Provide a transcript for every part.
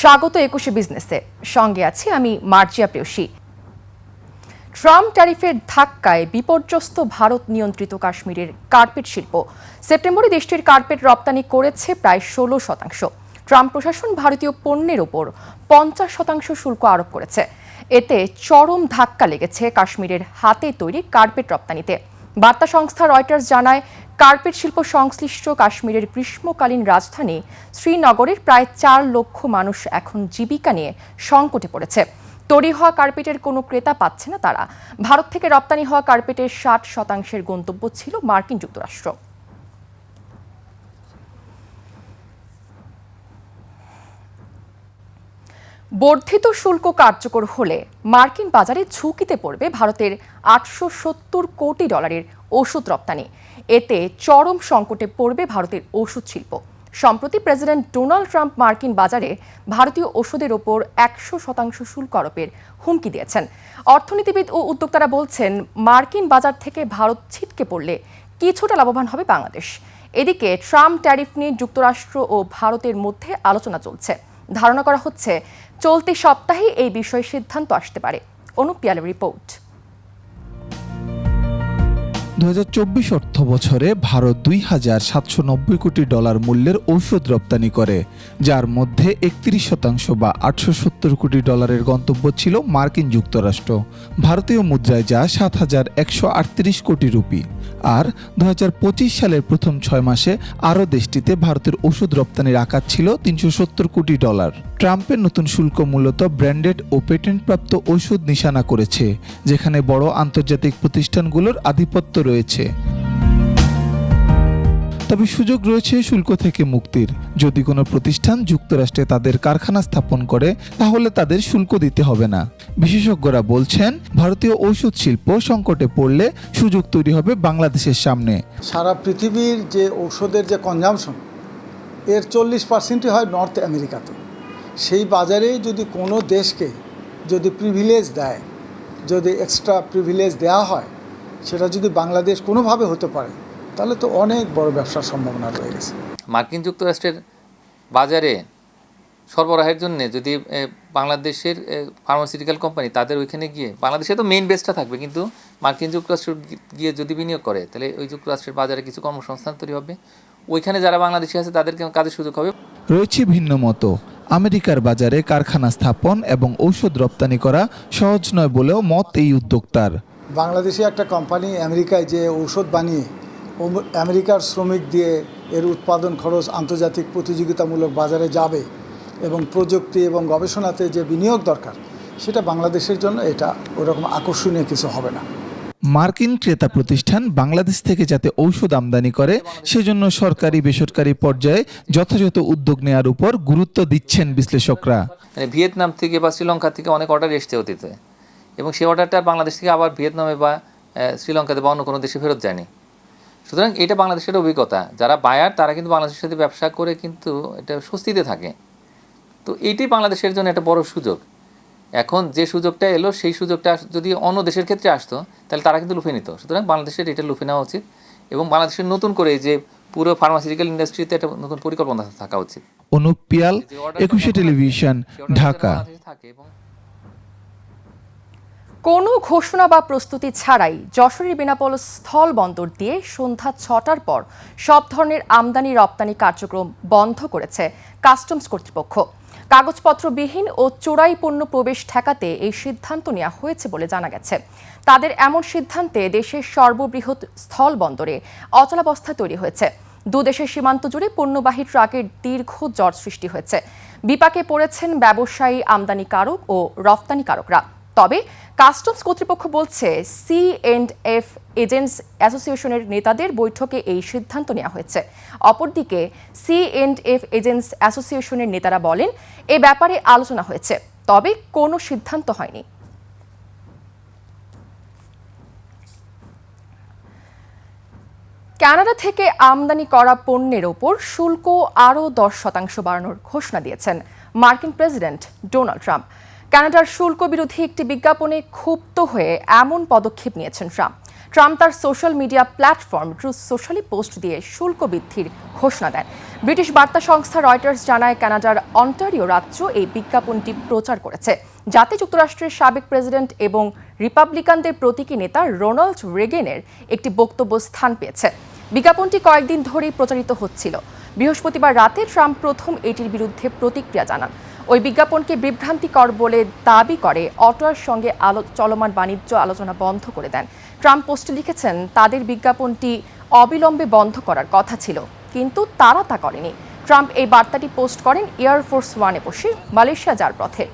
স্বাগত একুশে বিজনেসে। সঙ্গে আছি আমি মার্জিয়া প্রেয়সী। ট্রাম্প ট্যারিফের ধাক্কায় বিপর্যস্ত ভারত নিয়ন্ত্রিত কাশ্মীরের কার্পেট শিল্প। সেপ্টেম্বরে দেশটির কার্পেট রপ্তানি করেছে প্রায় ষোলো শতাংশ। ট্রাম্প প্রশাসন ভারতীয় পণ্যের ওপর পঞ্চাশ শতাংশ শুল্ক আরোপ করেছে। এতে চরম ধাক্কা লেগেছে কাশ্মীরের হাতে তৈরি কার্পেট রপ্তানিতে। বার্তা সংস্থা রয়টার্স জানায় কার্পেট শিল্প সংশ্লিষ্ট কাশ্মীরের গ্রীষ্মকালীন রাজধানী শ্রীনগরের প্রায় চার লক্ষ মানুষ এখন জীবিকা নিয়ে সংকটে পড়েছে। তৈরি হওয়া কার্পেটের কোনো ক্রেতা পাচ্ছে না তারা। ভারত থেকে রপ্তানি হওয়া কার্পেটের ষাট শতাংশের গন্তব্য ছিল মার্কিন যুক্তরাষ্ট্র। বর্ধিত শুল্ক কার্যকর হলে মার্কিন বাজারে ঝুঁকিতে পড়বে ভারতের আটশো সত্তর কোটি ডলারের ওষুধ রপ্তানি। এতে চরম সংকটে পড়বে ভারতের ওষুধ শিল্প। সম্প্রতি প্রেসিডেন্ট ডোনাল্ড ট্রাম্প মার্কিন বাজারে ভারতীয় ওষুধের ওপর একশো শতাংশ শুল্ক আরোপের হুমকি দিয়েছেন। অর্থনীতিবিদ ও উদ্যোক্তারা বলছেন, মার্কিন বাজার থেকে ভারত ছিটকে পড়লে কিছুটা লাভবান হবে বাংলাদেশ। এদিকে ট্রাম্প ট্যারিফ নিয়ে যুক্তরাষ্ট্র ও ভারতের মধ্যে আলোচনা চলছে। ধারণা করা হচ্ছে চলতি সপ্তাহে এই বিষয়ে সিদ্ধান্ত আসতে পারে। অনুপিয়ালের রিপোর্ট। দু হাজার চব্বিশ অর্থ বছরে ভারত দুই হাজার সাতশো নব্বই কোটি ডলার মূল্যের ঔষধ রপ্তানি করে, যার মধ্যে একত্রিশ শতাংশ বা আটশো সত্তর কোটি ডলারের গন্তব্য ছিল মার্কিন যুক্তরাষ্ট্র। ভারতীয় মুদ্রায় যা সাত হাজার একশো আটত্রিশ কোটি রুপি। আর দু হাজার পঁচিশ সালের প্রথম ছয় মাসে আরও দেশটিতে ভারতের ওষুধ রপ্তানির আকার ছিল তিনশো সত্তর কোটি ডলার। ট্রাম্পের নতুন শুল্ক মূলত ব্র্যান্ডেড ও পেটেন্টপ্রাপ্ত ঔষধ নিশানা করেছে, যেখানে বড় আন্তর্জাতিক প্রতিষ্ঠানগুলোর আধিপত্য রয়েছে। তবে সুযোগ রয়েছে শুল্ক থেকে মুক্তির। যদি কোনো প্রতিষ্ঠান যুক্তরাষ্ট্রে তাদের কারখানা স্থাপন করে, তাহলে তাদের শুল্ক দিতে হবে না। বিশেষজ্ঞরা বলছেন, ভারতীয় ঔষধ শিল্প সংকটে পড়লে সুযোগ তৈরি হবে বাংলাদেশের সামনে। সারা পৃথিবীর যে ঔষধের যে কনজামশন এর চল্লিশ পার্সেন্টই হয় নর্থ আমেরিকাতে সেই বাজারে যদি কোনো দেশকে যদি প্রিভিলেজ দেয়, যদি এক্সট্রা প্রিভিলেজ দেওয়া হয় সেটা যদি বাংলাদেশ কোনোভাবে হতে পারে তাহলে তো অনেক বড় ব্যবসার সম্ভাবনা রয়ে গেছে। মার্কিন যুক্তরাষ্ট্রের বাজারে সরবরাহের জন্য যদি বাংলাদেশের ফার্মাসিউটিক্যাল কোম্পানি তাদের ওইখানে গিয়ে বাংলাদেশে তো মেইন বেসটা থাকবে কিন্তু মার্কিন যুক্তরাষ্ট্র গিয়ে যদি বিনিয়োগ করে তাহলে ওই যুক্তরাষ্ট্রের বাজারে কিছু কর্মসংস্থান তৈরি হবে। ওইখানে যারা বাংলাদেশি আছে তাদেরকে কাজের সুযোগ হবে। রয়েছে ভিন্ন মতো। আমেরিকার বাজারে কারখানা স্থাপন এবং ঔষধ রপ্তানি করা সহজ নয় বলেও মত এই উদ্যোক্তার। বাংলাদেশে একটা কোম্পানি আমেরিকায় যে ঔষধ বানিয়ে ও- আমেরিকার শ্রমিক দিয়ে এর উৎপাদন খরচ আন্তর্জাতিক প্রতিযোগিতামূলক বাজারে যাবে এবং প্রযুক্তি এবং গবেষণাতে যে বিনিয়োগ দরকার সেটা বাংলাদেশের জন্য এটা ওরকম আকর্ষণীয় কিছু হবে না। মার্কিন ক্রেতা প্রতিষ্ঠান বাংলাদেশ থেকে যাতে ঔষধ আমদানি করে সেজন্য সরকারি বেসরকারি পর্যায়ে যথাযথ উদ্যোগ নেওয়ার উপর গুরুত্ব দিচ্ছেন বিশ্লেষকরা। মানে ভিয়েতনাম থেকে বা শ্রীলঙ্কা থেকে অনেক অর্ডার এসছে অতীতে। এবং সেই অর্ডারটা বাংলাদেশ থেকে আবার ভিয়েতনামে বা শ্রীলঙ্কাতে বা অন্য কোনো দেশে ফেরত যায়নি। সুতরাং এটা বাংলাদেশের অভিজ্ঞতা। যারা বায়ার তারা কিন্তু বাংলাদেশের সাথে ব্যবসা করে কিন্তু এটা স্বস্তিতে থাকে। তো এইটাই বাংলাদেশের জন্য একটা বড় সুযোগ। এখন যে সুযোগটা এলো সেই সুযোগটা যদি অন্য দেশের ক্ষেত্রে আসতো তাহলে তারা কিন্তু লুফে নিত। সুতরাং বাংলাদেশের এটা লুফে নেওয়া উচিত এবং বাংলাদেশের নতুন করে যে পুরো ফার্মাসিউটিক্যাল ইন্ডাস্ট্রিতে একটা নতুন পরিকল্পনা থাকা উচিত। অনুপ পিয়াল একুশে টেলিভিশন ঢাকা। থাকে এবং কোনো ঘোষণা বা প্রস্তুতি ছাড়াই যশোরের বেনাপোল স্থল বন্দর দিয়ে সন্ধ্যা ছটার পর সব ধরনের আমদানি রপ্তানি কার্যক্রম বন্ধ করেছে কাস্টমস কর্তৃপক্ষ। কাগজপত্রবিহীন ও চোরাই পণ্য প্রবেশ ঠেকাতে এই সিদ্ধান্ত নেওয়া হয়েছে বলে জানা গেছে। তাদের এমন সিদ্ধান্তে দেশের সর্ববৃহৎ স্থল বন্দরে অচলাবস্থা তৈরি হয়েছে। দুদেশের সীমান্ত জুড়ে পণ্যবাহী ট্রাকের দীর্ঘ জট সৃষ্টি হয়েছে। বিপাকে পড়েছেন ব্যবসায়ী, আমদানিকারক ও রপ্তানিকারকরা। তবে কাস্টমস কর্তৃপক্ষ বলছে, সি এন্ড এফ এজেন্টস অ্যাসোসিয়েশনের নেতাদের বৈঠকে এই সিদ্ধান্ত নেওয়া হয়েছে। অপরদিকে, সি এন্ড এফ এজেন্টস অ্যাসোসিয়েশনের নেতারা বলেন, এ ব্যাপারে আলোচনা হয়েছে, তবে কোনো সিদ্ধান্ত হয়নি। কানাডা থেকে আমদানি করা পণ্যের ওপর শুল্ক আরও দশ শতাংশ বাড়ানোর ঘোষণা দিয়েছেন মার্কিন প্রেসিডেন্ট ডোনাল্ড ট্রাম্প। কানাডার শুল্ক বিরোধী একটি বিজ্ঞাপনে ক্ষুব্ধ হয়ে এমন পদক্ষেপ নিয়েছেন ট্রাম্প। ট্রাম্প তার সোশ্যাল মিডিয়া প্ল্যাটফর্ম ট্রুথ সোশ্যালি পোস্ট দিয়ে শুল্ক বৃদ্ধির ঘোষণা দেন। ব্রিটিশ বার্তা সংস্থা রয়টার্স জানায় কানাডার অন্টারিও রাজ্য এই বিজ্ঞাপনটি প্রচার করেছে। যাতে যুক্তরাষ্ট্রের সাবেক প্রেসিডেন্ট এবং রিপাবলিকানদের প্রতীকী নেতা রোনাল্ড রেগেনের একটি বক্তব্য স্থান পেয়েছে। বিজ্ঞাপনটি কয়েকদিন ধরেই প্রচারিত হচ্ছিল। বৃহস্পতিবার রাতে ট্রাম্প প্রথম এটির বিরুদ্ধে প্রতিক্রিয়া জানান। ওই বিজ্ঞাপনকে বিভ্রান্তিকর বলে দাবি করে অটোয়ার সঙ্গে আলো, চলমান বাণিজ্য আলোচনা বন্ধ করে দেন। ট্রাম্প পোস্টে লিখেছেন, তাদের বিজ্ঞাপনটি অবিলম্বে বন্ধ করার কথা ছিল, কিন্তু তারা তা করেনি। ট্রাম্প এই বার্তাটি পোস্ট করেন এয়ারফোর্স ওয়ানে বসে মালয়েশিয়া যার পথে।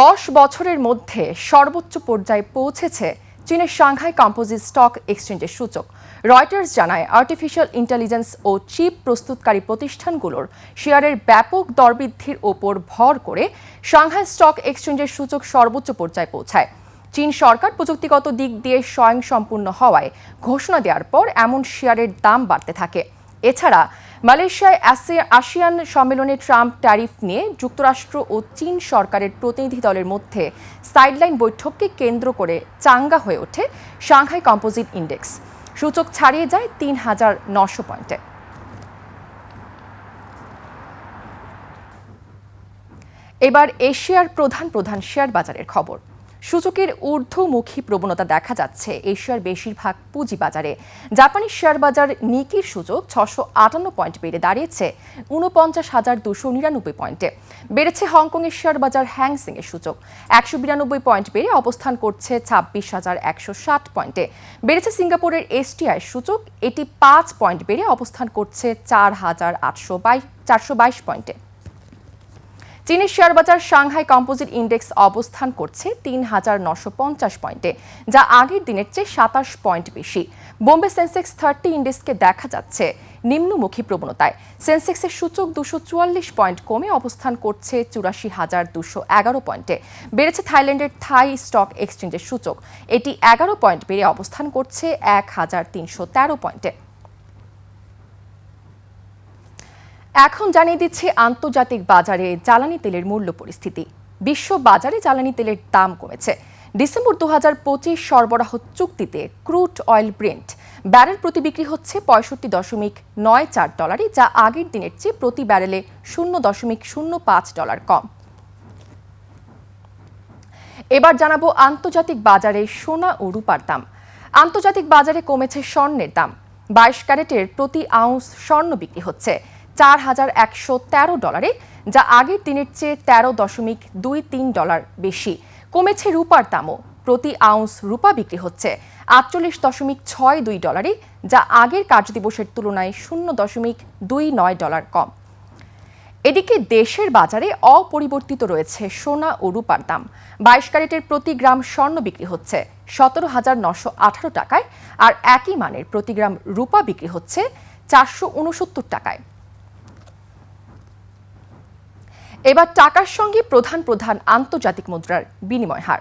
দশ বছরের মধ্যে সর্বোচ্চ পর্যায়ে পৌঁছেছে চীনের সাংহাই কম্পোজিট স্টক এক্সচেঞ্জের সূচক। রয়টার্স জানায়, আর্টিফিশিয়াল ইন্টেলিজেন্স ও চিপ প্রস্তুতকারী প্রতিষ্ঠানগুলোর শেয়ারের ব্যাপক দরবৃদ্ধির ওপর ভর করে সাংহাই স্টক এক্সচেঞ্জের সূচক সর্বোচ্চ পর্যায়ে পৌঁছায়। চীন সরকার প্রযুক্তিগত দিক দিয়ে স্বয়ংসম্পূর্ণ হওয়ায় ঘোষণা দেওয়ার পর এমন শেয়ারের দাম বাড়তে থাকে। এছাড়া মালয়েশিয়ায় আসি- আসিয়ান সম্মেলনে ট্রাম্প ট্যারিফ নিয়ে যুক্তরাষ্ট্র ও চীন সরকারের প্রতিনিধি দলের মধ্যে সাইডলাইন বৈঠককে কেন্দ্র করে চাঙ্গা হয়ে ওঠে সাংহাই কম্পোজিট ইন্ডেক্স। সূচক ছাড়িয়ে যায় তিন হাজার নশো পয়েন্টে। এবার এশিয়ার প্রধান প্রধান শেয়ার বাজারের খবর। সূচকের ঊর্ধ্বমুখী প্রবণতা দেখা যাচ্ছে এশিয়ার বেশিরভাগ পুঁজি বাজারে জাপানি শেয়ার বাজার নিকির সূচক ছশো আটান্ন পয়েন্ট বেড়ে দাঁড়িয়েছে উনপঞ্চাশ হাজার দুশো নিরানব্বই পয়েন্টে। বেড়েছে হংকংয়ের শেয়ার বাজার হ্যাংসিং এর সূচক, একশো বিরানব্বই পয়েন্ট বেড়ে অবস্থান করছে ছাব্বিশ হাজার একশো ষাট পয়েন্টে। বেড়েছে সিঙ্গাপুরের এসটিআই সূচক, এটি পাঁচ পয়েন্ট বেড়ে অবস্থান করছে চার হাজার আটশো বাইশ চারশো বাইশ পয়েন্টে। চীনের শেয়ারবাজার সাংহাই কম্পোজিট ইন্ডেক্স অবস্থান করছে তিন হাজার নশো পঞ্চাশ পয়েন্টে, যা আগের দিনের চেয়ে সাতাশ পয়েন্ট বেশি। বোম্বে সেন্সেক্স থার্টি ইন্ডেক্সকে দেখা যাচ্ছে নিম্নমুখী প্রবণতায়। সেন্সেক্সের সূচক দুশো চুয়াল্লিশ পয়েন্ট কমে অবস্থান করছে চুরাশি হাজার দুশো এগারো পয়েন্টে। বেড়েছে থাইল্যান্ডের থাই স্টক এক্সচেঞ্জের সূচক। এটি এগারো পয়েন্ট বেড়ে অবস্থান করছে এক হাজার তিনশো তেরো পয়েন্টে। এখন জানিয়ে দিচ্ছে আন্তর্জাতিক বাজারে জ্বালানি তেলের মূল্য পরিস্থিতি। বিশ্ব বাজারে জ্বালানি তেলের দাম কমেছে। ডিসেম্বর দু হাজার পঁচিশ সরবরাহ চুক্তিতে ক্রুড অয়েল ব্রেন্ট। ব্যারেল প্রতি বিক্রি হচ্ছে পঁয়ষট্টি দশমিক নয় চার ডলারে যা আগের দিনের চেয়ে প্রতি ব্যারেলে শূন্য দশমিক শূন্য পাঁচ ডলার কম। এবার জানাব আন্তর্জাতিক বাজারে সোনা ও রূপার দাম। আন্তর্জাতিক বাজারে কমেছে স্বর্ণের দাম। বাইশ ক্যারেটের প্রতি আউন্স স্বর্ণ বিক্রি হচ্ছে। চার হাজার একশো তেরো ডলারে, যা আগের দিনের চেয়ে তেরো দশমিক দুই তিন ডলার বেশি। কমেছে রূপার দামও, প্রতি আউন্স রূপা বিক্রি হচ্ছে আটচল্লিশ দশমিক ছয় দুই ডলারে, যা আগের কার্যদিবসের তুলনায় শূন্য দশমিক দুই নয় ডলার কম। এদিকে দেশের বাজারে অপরিবর্তিত রয়েছে সোনা ও রূপার দাম। বাইশ ক্যারেটের প্রতি গ্রাম স্বর্ণ বিক্রি হচ্ছে সতেরো হাজার নশো আঠারো টাকায়, আর একই মানের প্রতি গ্রাম রূপা বিক্রি হচ্ছে চারশো উনসত্তর টাকায়। এবার টাকার সঙ্গে প্রধান প্রধান আন্তর্জাতিক মুদ্রার বিনিময় হার।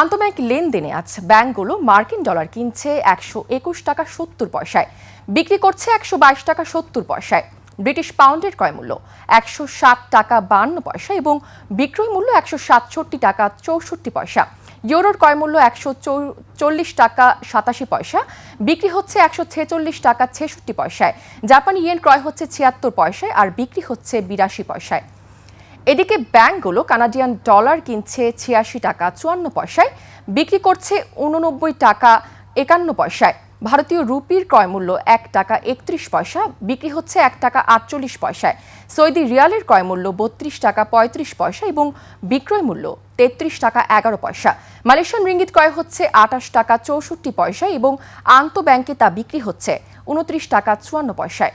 আন্তঃব্যাংক লেনদেনে আজ ব্যাংকগুলো মার্কিন ডলার কিনছে একশো একুশ টাকা সত্তর পয়সায়, বিক্রি করছে একশো বাইশ টাকা সত্তর পয়সায়। ব্রিটিশ পাউন্ডের ক্রয় মূল্য একশো ষাট টাকা বান্ন পয়সা এবং বিক্রয় মূল্য একশো সাতষট্টি টাকা চৌষট্টি পয়সা। ইউরোর ক্রয় মূল্য একশো চল্লিশ টাকা সাতাশি পয়সা, বিক্রি হচ্ছে একশো ছেচল্লিশ টাকা ছেষট্টি পয়সায়। জাপানি ইয়েন ক্রয় হচ্ছে ছিয়াত্তর পয়সায় আর বিক্রি হচ্ছে বিরাশি পয়সায়। এদিকে ব্যাংকগুলো কানাডিয়ান ডলার কিনছে ছিয়াশি টাকা চুয়ান্ন পয়সায়, বিক্রি করছে উননব্বই টাকা একান্ন পয়সায়। ভারতীয় রুপির ক্রয়মূল্য এক টাকা একত্রিশ পয়সা, বিক্রি হচ্ছে এক টাকা আটচল্লিশ পয়সায়। সৌদি রিয়ালের ক্রয়মূল্য বত্রিশ টাকা পঁয়ত্রিশ পয়সা এবং বিক্রয় মূল্য তেত্রিশ টাকা এগারো পয়সা। মালয়েশিয়ান রিঙ্গিত ক্রয় হচ্ছে আটাশ টাকা চৌষট্টি পয়সা এবং আন্ত ব্যাংকে তা বিক্রি হচ্ছে উনত্রিশ টাকা চুয়ান্ন পয়সায়।